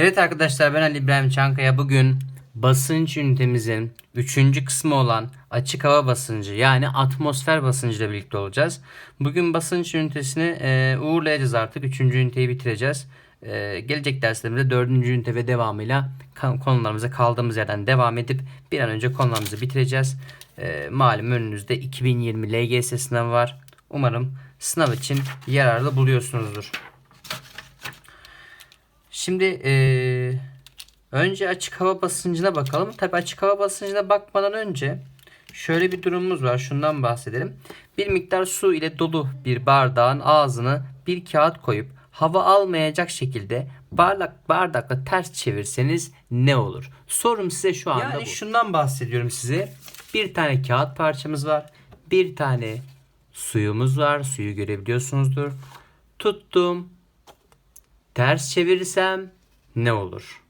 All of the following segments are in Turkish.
Evet arkadaşlar ben Ali İbrahim Çankaya. Bugün basınç ünitemizin 3. kısmı olan açık hava basıncı yani atmosfer basıncı ile birlikte olacağız. Bugün basınç ünitesini e, uğurlayacağız artık. 3. üniteyi bitireceğiz. E, gelecek derslerimizde 4. ünite ve devamıyla konularımıza kaldığımız yerden devam edip bir an önce konularımızı bitireceğiz. E, malum önünüzde 2020 LGS sınavı var. Umarım sınav için yararlı buluyorsunuzdur. Şimdi eee, önce açık hava basıncına bakalım. Tabii açık hava basıncına bakmadan önce şöyle bir durumumuz var. Şundan bahsedelim. Bir miktar su ile dolu bir bardağın ağzını bir kağıt koyup hava almayacak şekilde bardak bardakla ters çevirseniz ne olur? Sorum size şu anda yani şundan bahsediyorum size. Bir tane kağıt parçamız var. Bir tane suyumuz var. Suyu görebiliyorsunuzdur. Tuttum. Ters çevirirsem ne olur?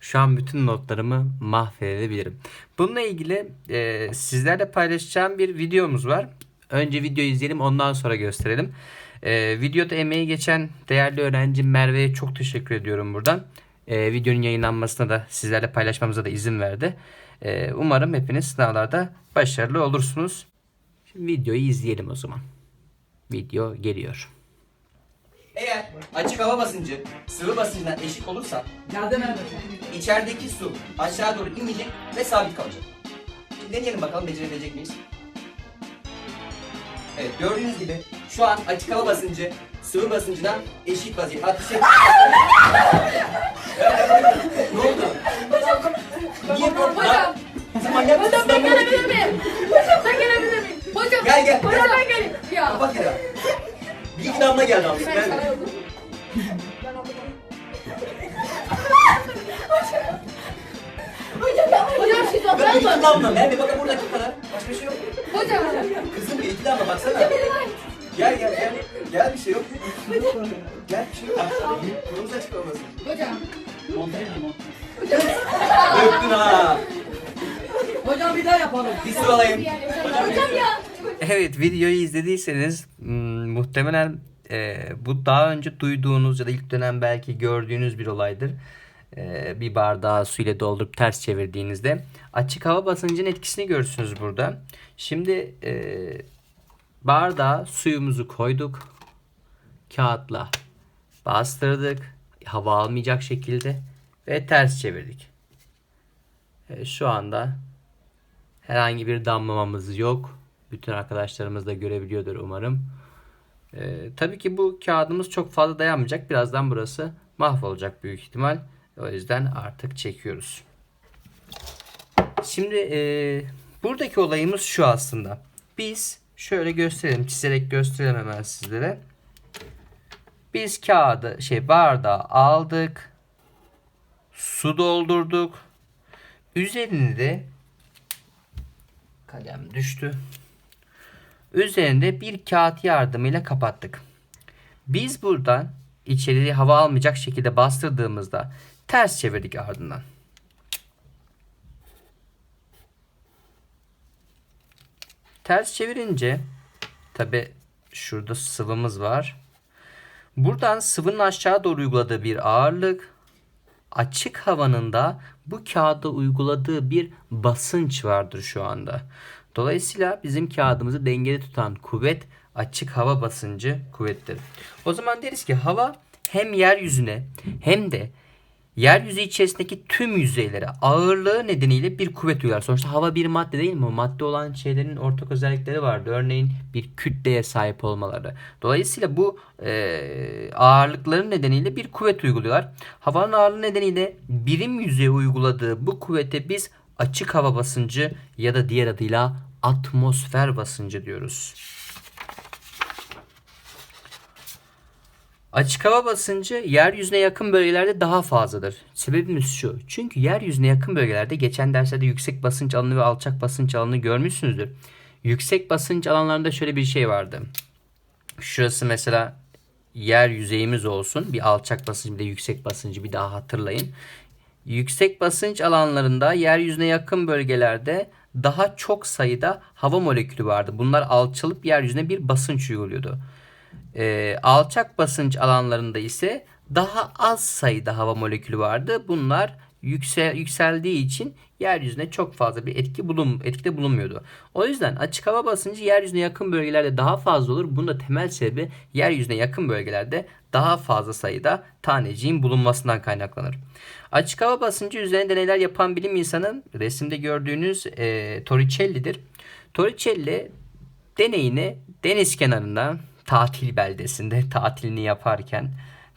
Şu an bütün notlarımı mahvedebilirim. Bununla ilgili e, sizlerle paylaşacağım bir videomuz var. Önce videoyu izleyelim ondan sonra gösterelim. E, videoda emeği geçen değerli öğrencim Merve'ye çok teşekkür ediyorum buradan. E, videonun yayınlanmasına da sizlerle paylaşmamıza da izin verdi. E, umarım hepiniz sınavlarda başarılı olursunuz. Şimdi videoyu izleyelim o zaman. Video geliyor. Eğer açık hava basıncı sıvı basıncından eşit olursa Yardım et. içerideki su aşağı doğru inmeyecek ve sabit kalacak. Şimdi deneyelim bakalım becerebilecek miyiz? Evet gördüğünüz gibi şu an açık hava basıncı sıvı basıncına eşit vaziyette. Atış et. ne oldu? Niye korktun lan? Sen manyak mısın? Hocam ben gelebilir miyim? Hocam ben gelebilir miyim? Hocam. Gel, gel, Hocam gel. ben geleyim. Ya. Kapat ya. Bir iki damla geldi abi. Ben. Hocam ben Hocam siz Ben bir iki mı? damla. Merve bakın buradaki kadar. Başka bir şey yok. Hocam. Kızım bir iki damla baksana. Hocam benim ay. Gel gel gel. Gel bir şey yok. Gel bir şey yok. Kolumuz açık olmasın. Hocam. Öptün ha. Hocam bir daha yapalım. Bir su alayım. Hocam ya. Evet videoyu izlediyseniz hmm, muhtemelen e, bu daha önce duyduğunuz ya da ilk dönem belki gördüğünüz bir olaydır. E, bir bardağı su ile doldurup ters çevirdiğinizde açık hava basıncının etkisini görürsünüz burada. Şimdi e, bardağa suyumuzu koyduk. Kağıtla bastırdık. Hava almayacak şekilde ve ters çevirdik. E, şu anda Herhangi bir damlamamız yok. Bütün arkadaşlarımız da görebiliyordur umarım. Ee, tabii ki bu kağıdımız çok fazla dayanmayacak. Birazdan burası mahvolacak büyük ihtimal. O yüzden artık çekiyoruz. Şimdi e, buradaki olayımız şu aslında. Biz şöyle gösterelim, çizerek gösterelim hemen sizlere. Biz kağıdı, şey bardağı aldık. Su doldurduk. Üzerini de Kalem düştü. Üzerinde bir kağıt yardımıyla kapattık. Biz buradan içeriye hava almayacak şekilde bastırdığımızda ters çevirdik ardından. Ters çevirince tabi şurada sıvımız var. Buradan sıvının aşağı doğru uyguladığı bir ağırlık açık havanın da bu kağıda uyguladığı bir basınç vardır şu anda. Dolayısıyla bizim kağıdımızı dengede tutan kuvvet açık hava basıncı kuvvettir. O zaman deriz ki hava hem yeryüzüne hem de yeryüzü içerisindeki tüm yüzeylere ağırlığı nedeniyle bir kuvvet uygular. Sonuçta hava bir madde değil mi? Madde olan şeylerin ortak özellikleri vardı. Örneğin bir kütleye sahip olmaları. Dolayısıyla bu e, ağırlıkların nedeniyle bir kuvvet uyguluyorlar. Havanın ağırlığı nedeniyle birim yüzeye uyguladığı bu kuvvete biz açık hava basıncı ya da diğer adıyla atmosfer basıncı diyoruz. Açık hava basıncı yeryüzüne yakın bölgelerde daha fazladır. Sebebimiz şu. Çünkü yeryüzüne yakın bölgelerde geçen derslerde yüksek basınç alanı ve alçak basınç alanı görmüşsünüzdür. Yüksek basınç alanlarında şöyle bir şey vardı. Şurası mesela yer yüzeyimiz olsun. Bir alçak basınç bir de yüksek basıncı bir daha hatırlayın. Yüksek basınç alanlarında yeryüzüne yakın bölgelerde daha çok sayıda hava molekülü vardı. Bunlar alçalıp yeryüzüne bir basınç uyguluyordu. Ee, alçak basınç alanlarında ise daha az sayıda hava molekülü vardı. Bunlar yüksel, yükseldiği için yeryüzüne çok fazla bir etki bulun, etkide bulunmuyordu. O yüzden açık hava basıncı yeryüzüne yakın bölgelerde daha fazla olur. Bunun da temel sebebi yeryüzüne yakın bölgelerde daha fazla sayıda taneciğin bulunmasından kaynaklanır. Açık hava basıncı üzerine deneyler yapan bilim insanı resimde gördüğünüz e, Torricelli'dir. Torricelli deneyini deniz kenarında tatil beldesinde tatilini yaparken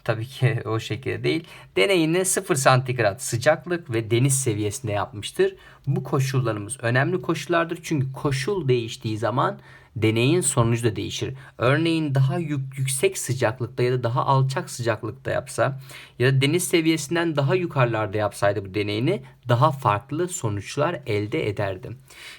tabii ki o şekilde değil deneyini 0 santigrat sıcaklık ve deniz seviyesinde yapmıştır. Bu koşullarımız önemli koşullardır çünkü koşul değiştiği zaman deneyin sonucu da değişir. Örneğin daha yük, yüksek sıcaklıkta ya da daha alçak sıcaklıkta yapsa ya da deniz seviyesinden daha yukarılarda yapsaydı bu deneyini daha farklı sonuçlar elde ederdi.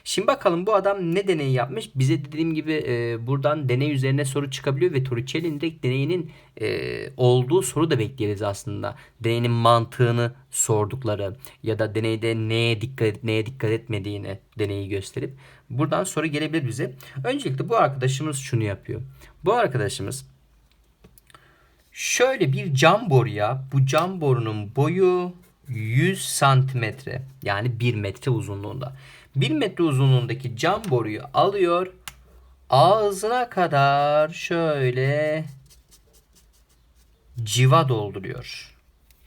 Şimdi bakalım bu adam ne deney yapmış? Bize dediğim gibi e, buradan deney üzerine soru çıkabiliyor ve Torricelli'nin deneyinin e, olduğu soru da bekleyebiliriz aslında. Deneyin mantığını sordukları ya da deneyde neye dikkat neye dikkat etmediğini deneyi gösterip buradan soru gelebilir bize. Öncelikle bu arkadaşımız şunu yapıyor. Bu arkadaşımız şöyle bir cam boruya bu cam borunun boyu 100 santimetre yani 1 metre uzunluğunda. 1 metre uzunluğundaki cam boruyu alıyor ağzına kadar şöyle civa dolduruyor.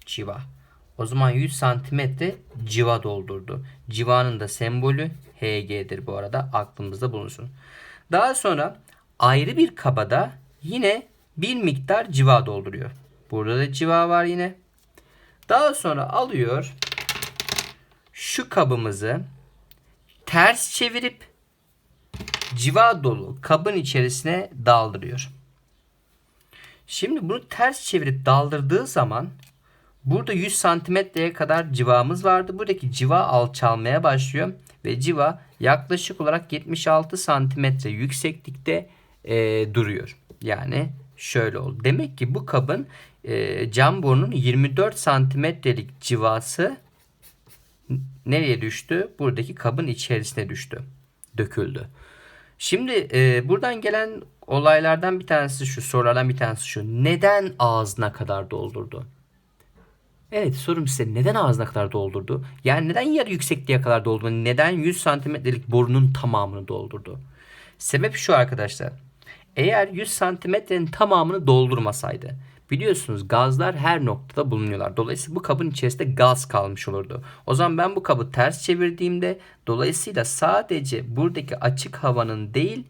Civa. O zaman 100 santimetre civa doldurdu. Civanın da sembolü Hg'dir bu arada aklımızda bulunsun. Daha sonra ayrı bir kabada yine bir miktar civa dolduruyor. Burada da civa var yine. Daha sonra alıyor şu kabımızı ters çevirip civa dolu kabın içerisine daldırıyor. Şimdi bunu ters çevirip daldırdığı zaman burada 100 santimetreye kadar civamız vardı. Buradaki civa alçalmaya başlıyor ve civa yaklaşık olarak 76 santimetre yükseklikte e, duruyor. Yani şöyle oldu. Demek ki bu kabın e, cam borunun 24 santimetrelik civası nereye düştü? Buradaki kabın içerisine düştü. Döküldü. Şimdi e, buradan gelen olaylardan bir tanesi şu, sorulardan bir tanesi şu. Neden ağzına kadar doldurdu? Evet sorum size neden ağzına kadar doldurdu? Yani neden yarı yüksekliğe kadar doldurdu? Neden 100 santimetrelik borunun tamamını doldurdu? Sebep şu arkadaşlar. Eğer 100 santimetrenin tamamını doldurmasaydı biliyorsunuz gazlar her noktada bulunuyorlar. Dolayısıyla bu kabın içerisinde gaz kalmış olurdu. O zaman ben bu kabı ters çevirdiğimde dolayısıyla sadece buradaki açık havanın değil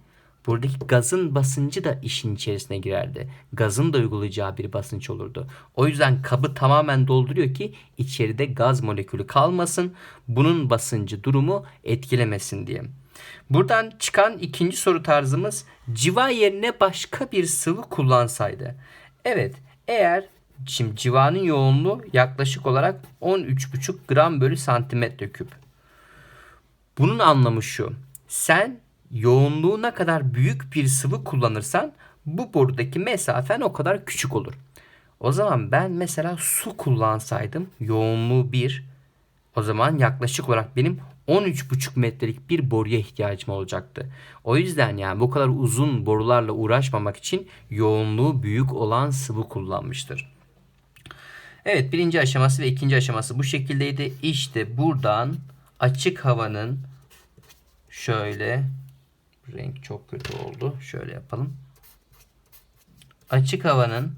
buradaki gazın basıncı da işin içerisine girerdi. Gazın da uygulayacağı bir basınç olurdu. O yüzden kabı tamamen dolduruyor ki içeride gaz molekülü kalmasın. Bunun basıncı durumu etkilemesin diye. Buradan çıkan ikinci soru tarzımız civa yerine başka bir sıvı kullansaydı. Evet eğer şimdi civanın yoğunluğu yaklaşık olarak 13,5 gram bölü santimetre küp. Bunun anlamı şu. Sen yoğunluğu ne kadar büyük bir sıvı kullanırsan bu borudaki mesafen o kadar küçük olur. O zaman ben mesela su kullansaydım yoğunluğu 1 o zaman yaklaşık olarak benim 13,5 metrelik bir boruya ihtiyacım olacaktı. O yüzden yani bu kadar uzun borularla uğraşmamak için yoğunluğu büyük olan sıvı kullanmıştır. Evet birinci aşaması ve ikinci aşaması bu şekildeydi. İşte buradan açık havanın şöyle renk çok kötü oldu. Şöyle yapalım. Açık havanın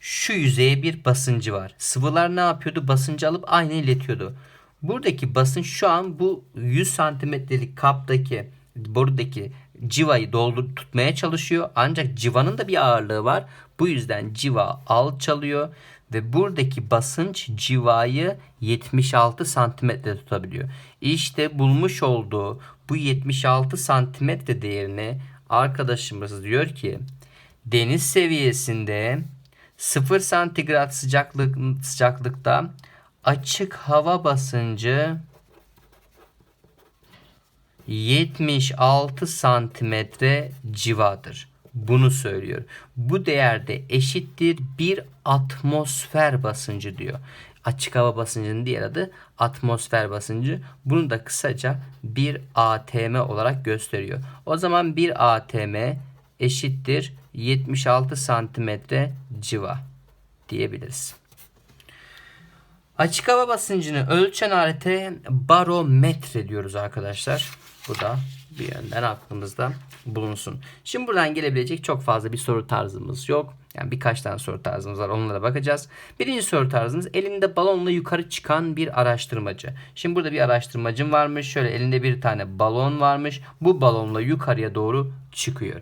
şu yüzeye bir basıncı var. Sıvılar ne yapıyordu? Basıncı alıp aynı iletiyordu. Buradaki basınç şu an bu 100 santimetrelik kaptaki borudaki civayı doldur tutmaya çalışıyor. Ancak civanın da bir ağırlığı var. Bu yüzden civa alçalıyor ve buradaki basınç civayı 76 santimetre tutabiliyor. İşte bulmuş olduğu bu 76 santimetre değerini arkadaşımız diyor ki deniz seviyesinde 0 santigrat sıcaklık sıcaklıkta açık hava basıncı 76 santimetre civadır. Bunu söylüyor. Bu değerde eşittir bir atmosfer basıncı diyor. Açık hava basıncının diğer adı atmosfer basıncı. Bunu da kısaca bir ATM olarak gösteriyor. O zaman bir ATM eşittir 76 santimetre civa. diyebiliriz. Açık hava basıncını ölçen alete barometre diyoruz arkadaşlar. Bu da bir yönden aklımızda bulunsun. Şimdi buradan gelebilecek çok fazla bir soru tarzımız yok. Yani birkaç tane soru tarzımız var. Onlara bakacağız. Birinci soru tarzımız elinde balonla yukarı çıkan bir araştırmacı. Şimdi burada bir araştırmacım varmış. Şöyle elinde bir tane balon varmış. Bu balonla yukarıya doğru çıkıyor.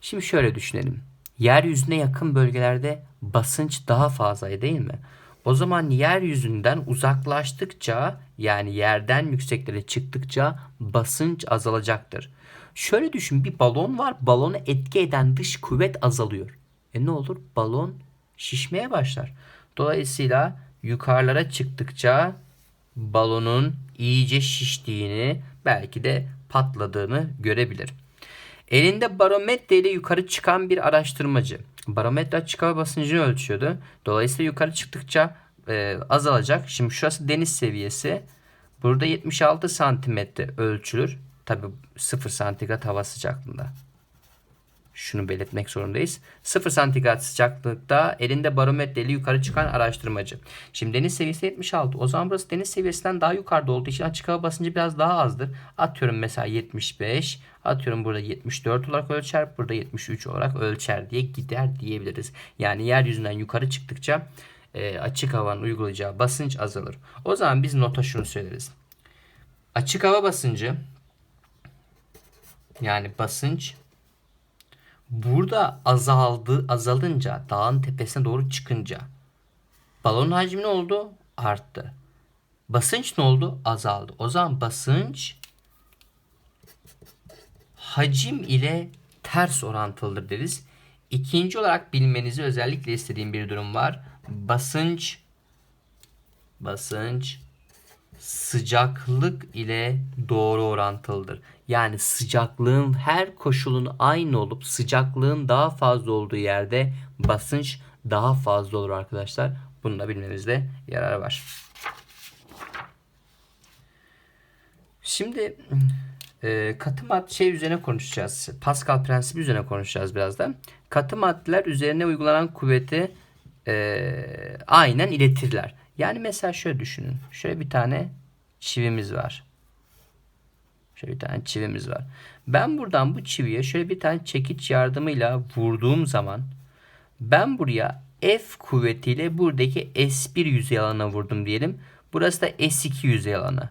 Şimdi şöyle düşünelim. Yeryüzüne yakın bölgelerde basınç daha fazla değil mi? O zaman yeryüzünden uzaklaştıkça yani yerden yükseklere çıktıkça basınç azalacaktır. Şöyle düşün bir balon var balonu etki eden dış kuvvet azalıyor. E ne olur? Balon şişmeye başlar. Dolayısıyla yukarılara çıktıkça balonun iyice şiştiğini belki de patladığını görebilir. Elinde barometre ile yukarı çıkan bir araştırmacı. Barometre açık hava basıncını ölçüyordu. Dolayısıyla yukarı çıktıkça e, azalacak. Şimdi şurası deniz seviyesi. Burada 76 santimetre ölçülür. Tabi 0 santigrat hava sıcaklığında. Şunu belirtmek zorundayız. 0 santigrat sıcaklıkta elinde barometre ile yukarı çıkan araştırmacı. Şimdi deniz seviyesi 76. O zaman burası deniz seviyesinden daha yukarıda olduğu için açık hava basıncı biraz daha azdır. Atıyorum mesela 75. Atıyorum burada 74 olarak ölçer. Burada 73 olarak ölçer diye gider diyebiliriz. Yani yeryüzünden yukarı çıktıkça e, açık havanın uygulayacağı basınç azalır. O zaman biz nota şunu söyleriz. Açık hava basıncı yani basınç burada azaldı azalınca dağın tepesine doğru çıkınca balon hacmi ne oldu? Arttı. Basınç ne oldu? Azaldı. O zaman basınç hacim ile ters orantılıdır deriz. İkinci olarak bilmenizi özellikle istediğim bir durum var. Basınç basınç sıcaklık ile doğru orantılıdır. Yani sıcaklığın her koşulun aynı olup sıcaklığın daha fazla olduğu yerde basınç daha fazla olur arkadaşlar. Bunu da bilmemizde yarar var. Şimdi e, katı madde şey üzerine konuşacağız. Pascal prensibi üzerine konuşacağız birazdan. Katı maddeler üzerine uygulanan kuvveti e, aynen iletirler. Yani mesela şöyle düşünün. Şöyle bir tane çivimiz var. Şöyle bir tane çivimiz var. Ben buradan bu çiviye şöyle bir tane çekiç yardımıyla vurduğum zaman ben buraya F kuvvetiyle buradaki S1 yüzey alanına vurdum diyelim. Burası da S2 yüzey alanı.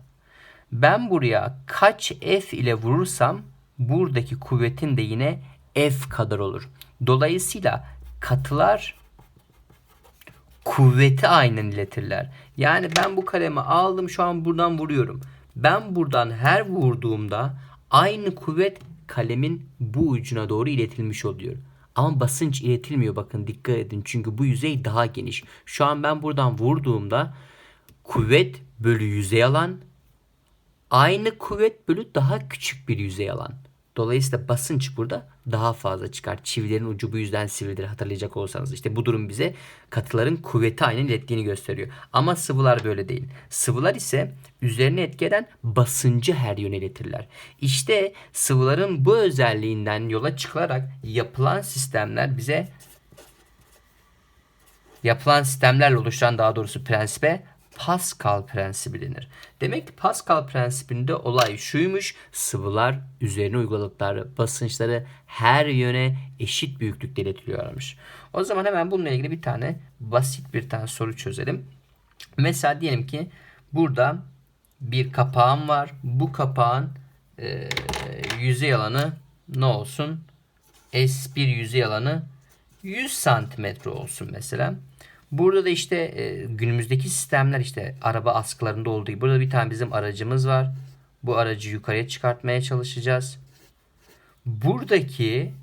Ben buraya kaç F ile vurursam buradaki kuvvetin de yine F kadar olur. Dolayısıyla katılar kuvveti aynen iletirler. Yani ben bu kalemi aldım şu an buradan vuruyorum. Ben buradan her vurduğumda aynı kuvvet kalemin bu ucuna doğru iletilmiş oluyor. Ama basınç iletilmiyor bakın dikkat edin çünkü bu yüzey daha geniş. Şu an ben buradan vurduğumda kuvvet bölü yüzey alan aynı kuvvet bölü daha küçük bir yüzey alan. Dolayısıyla basınç burada daha fazla çıkar. Çivilerin ucu bu yüzden sivridir hatırlayacak olsanız. İşte bu durum bize katıların kuvveti aynen ilettiğini gösteriyor. Ama sıvılar böyle değil. Sıvılar ise üzerine etki eden basıncı her yöne iletirler. İşte sıvıların bu özelliğinden yola çıkılarak yapılan sistemler bize yapılan sistemlerle oluşan daha doğrusu prensibe Pascal prensibi denir. Demek ki Pascal prensibinde olay şuymuş. Sıvılar üzerine uyguladıkları basınçları her yöne eşit büyüklükte iletiliyormuş. O zaman hemen bununla ilgili bir tane basit bir tane soru çözelim. Mesela diyelim ki burada bir kapağım var. Bu kapağın e, yüzey alanı ne olsun? S1 yüzey alanı 100 santimetre olsun mesela. Burada da işte e, günümüzdeki sistemler işte araba askılarında olduğu gibi. Burada bir tane bizim aracımız var. Bu aracı yukarıya çıkartmaya çalışacağız. Buradaki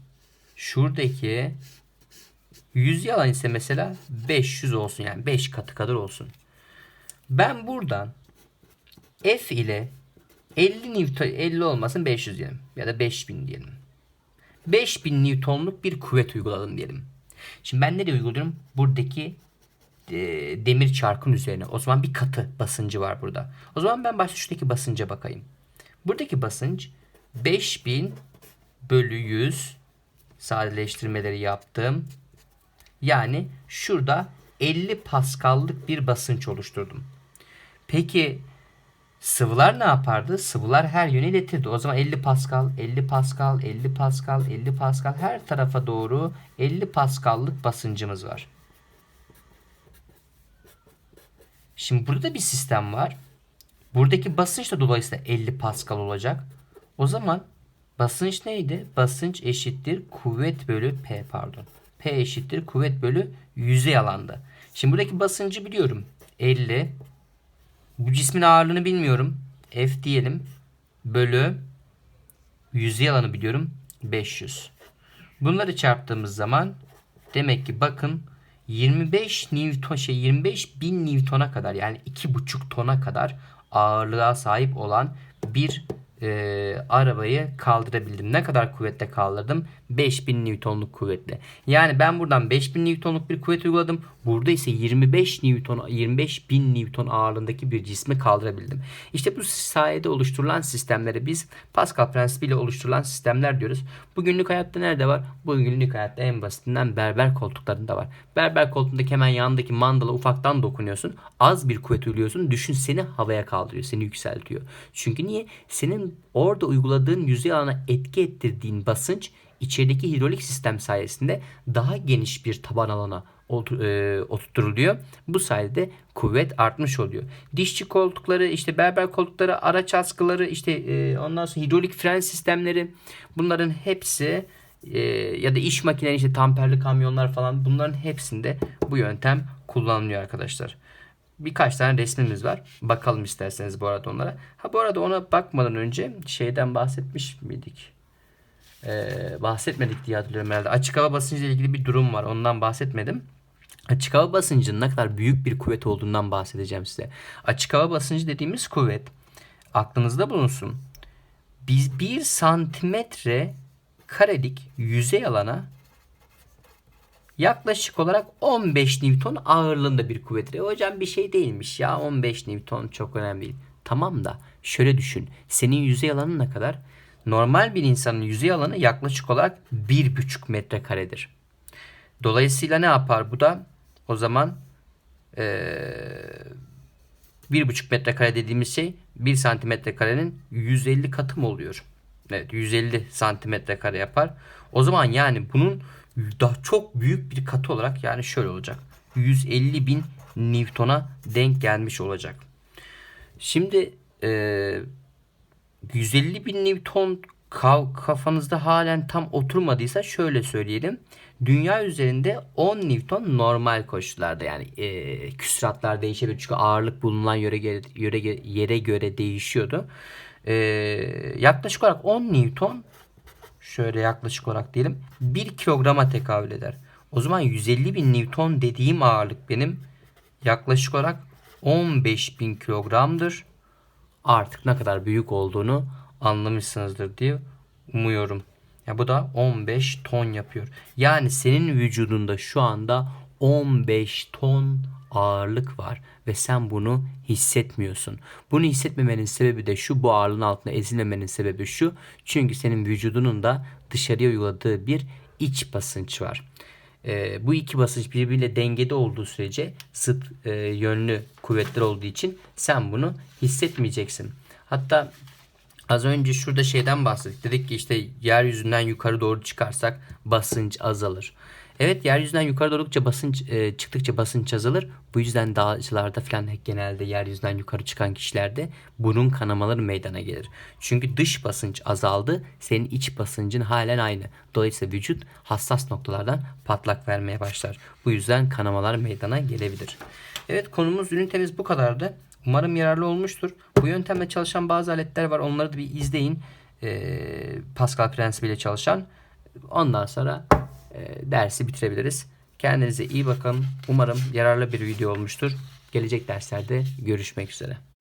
şuradaki 100 yalan ise mesela 500 olsun yani 5 katı kadar olsun. Ben buradan F ile 50 Newton 50 olmasın 500 diyelim ya da 5000 diyelim. 5000 Newton'luk bir kuvvet uyguladım diyelim. Şimdi ben nereye uyguluyorum? Buradaki e, demir çarkın üzerine. O zaman bir katı basıncı var burada. O zaman ben başta şuradaki basınca bakayım. Buradaki basınç 5000 bölü 100 sadeleştirmeleri yaptım. Yani şurada 50 paskallık bir basınç oluşturdum. Peki sıvılar ne yapardı? Sıvılar her yöne iletirdi. O zaman 50 Pascal, 50 Pascal, 50 Pascal, 50 Pascal her tarafa doğru 50 Pascal'lık basıncımız var. Şimdi burada da bir sistem var. Buradaki basınç da dolayısıyla 50 Pascal olacak. O zaman basınç neydi? Basınç eşittir kuvvet bölü P pardon. P eşittir kuvvet bölü yüzey alanda. Şimdi buradaki basıncı biliyorum. 50 bu cismin ağırlığını bilmiyorum. F diyelim. Bölü yüzey alanı biliyorum. 500. Bunları çarptığımız zaman demek ki bakın 25 Newton şey 25 bin Newton'a kadar yani 2,5 tona kadar ağırlığa sahip olan bir e, arabayı kaldırabildim. Ne kadar kuvvetle kaldırdım? 5000 Newton'luk kuvvetle. Yani ben buradan 5000 Newton'luk bir kuvvet uyguladım. Burada ise 25 Newton 25 bin Newton ağırlığındaki bir cismi kaldırabildim. İşte bu sayede oluşturulan sistemlere biz Pascal prensibiyle oluşturulan sistemler diyoruz. Bu günlük hayatta nerede var? Bu günlük hayatta en basitinden berber koltuklarında var. Berber koltuğundaki hemen yanındaki mandala ufaktan dokunuyorsun. Az bir kuvvet uyguluyorsun. Düşün seni havaya kaldırıyor. Seni yükseltiyor. Çünkü niye? Senin orada uyguladığın yüzey alana etki ettirdiğin basınç içerideki hidrolik sistem sayesinde daha geniş bir taban alana e, oturtuluyor. Bu sayede kuvvet artmış oluyor. Dişçi koltukları, işte berber koltukları, araç askıları, işte e, ondan sonra hidrolik fren sistemleri bunların hepsi e, ya da iş makineleri işte tamperli kamyonlar falan bunların hepsinde bu yöntem kullanılıyor arkadaşlar. Birkaç tane resmimiz var. Bakalım isterseniz bu arada onlara. Ha bu arada ona bakmadan önce şeyden bahsetmiş miydik? Ee, bahsetmedik diye hatırlıyorum herhalde. Açık hava basıncı ile ilgili bir durum var. Ondan bahsetmedim. Açık hava basıncının ne kadar büyük bir kuvvet olduğundan bahsedeceğim size. Açık hava basıncı dediğimiz kuvvet aklınızda bulunsun. Biz bir santimetre karelik yüzey alana yaklaşık olarak 15 Newton ağırlığında bir kuvvettir. E hocam bir şey değilmiş ya 15 Newton çok önemli değil. Tamam da şöyle düşün. Senin yüzey alanın ne kadar? Normal bir insanın yüzey alanı yaklaşık olarak 1,5 metrekaredir. Dolayısıyla ne yapar bu da? O zaman eee 1,5 metrekare dediğimiz şey 1 santimetre karenin 150 katı mı oluyor? Evet 150 santimetre kare yapar. O zaman yani bunun daha çok büyük bir katı olarak yani şöyle olacak. 150 bin Newton'a denk gelmiş olacak. Şimdi e, 150 bin Newton ka- kafanızda halen tam oturmadıysa şöyle söyleyelim. Dünya üzerinde 10 Newton normal koşullarda yani e, küsuratlar değişebilir çünkü ağırlık bulunan yere göre, yere, yere göre değişiyordu. E, yaklaşık olarak 10 Newton şöyle yaklaşık olarak diyelim 1 kilograma tekabül eder. O zaman 150 bin Newton dediğim ağırlık benim yaklaşık olarak 15 bin kilogramdır. Artık ne kadar büyük olduğunu anlamışsınızdır diye umuyorum. Ya bu da 15 ton yapıyor. Yani senin vücudunda şu anda 15 ton ağırlık var ve sen bunu hissetmiyorsun. Bunu hissetmemenin sebebi de şu bu ağırlığın altında ezilmemenin sebebi şu. Çünkü senin vücudunun da dışarıya uyguladığı bir iç basınç var. Ee, bu iki basınç birbiriyle dengede olduğu sürece zıt e, yönlü kuvvetler olduğu için sen bunu hissetmeyeceksin. Hatta Az önce şurada şeyden bahsettik. Dedik ki işte yeryüzünden yukarı doğru çıkarsak basınç azalır. Evet yeryüzünden yukarı doğrulukça basınç e, çıktıkça basınç azalır. Bu yüzden dağcılarda falan genelde yeryüzünden yukarı çıkan kişilerde burun kanamaları meydana gelir. Çünkü dış basınç azaldı. Senin iç basıncın halen aynı. Dolayısıyla vücut hassas noktalardan patlak vermeye başlar. Bu yüzden kanamalar meydana gelebilir. Evet konumuz ünitemiz bu kadardı. Umarım yararlı olmuştur. Bu yöntemle çalışan bazı aletler var. Onları da bir izleyin. Ee, Pascal prensibiyle çalışan. Ondan sonra e, dersi bitirebiliriz. Kendinize iyi bakın. Umarım yararlı bir video olmuştur. Gelecek derslerde görüşmek üzere.